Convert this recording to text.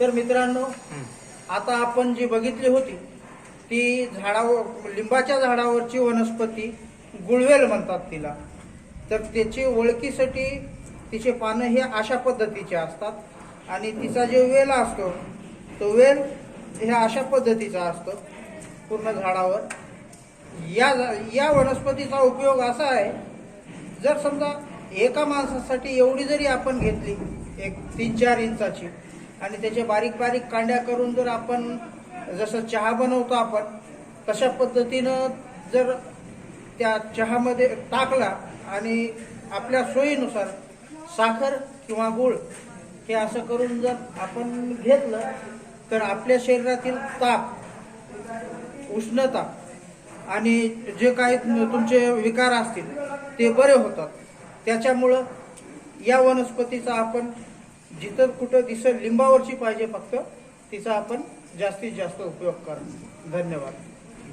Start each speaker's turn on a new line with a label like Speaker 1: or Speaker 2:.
Speaker 1: तर मित्रांनो आता आपण जी बघितली होती ती झाडावर लिंबाच्या झाडावरची वनस्पती गुळवेल म्हणतात तिला. तर त्याची ओळखीसाठी तिचे पानं हे अशा पद्धतीचे असतात. आणि तिचा जो वेल असतो तो वेल ह्या अशा पद्धतीचा असतो पूर्ण झाडावर. या या वनस्पतीचा उपयोग असा आहे जर समजा एका माणसासाठी एवढी जरी आपण घेतली एक तीन चार इंचाची आणि त्याचे बारीक बारीक कांड्या करून जर आपण जसं चहा बनवतो आपण तशा पद्धतीनं जर त्या चहामध्ये टाकला आणि आपल्या सोयीनुसार साखर किंवा गूळ हे असं करून जर आपण घेतलं तर आपल्या शरीरातील ताप उष्णता आणि जे काही तुमचे विकार असतील ते बरे होतात. त्याच्यामुळं या वनस्पतीचा आपण जिथं कुठं दिसत लिंबावरची पाहिजे फक्त तिचा आपण जास्तीत जास्त उपयोग करा. धन्यवाद.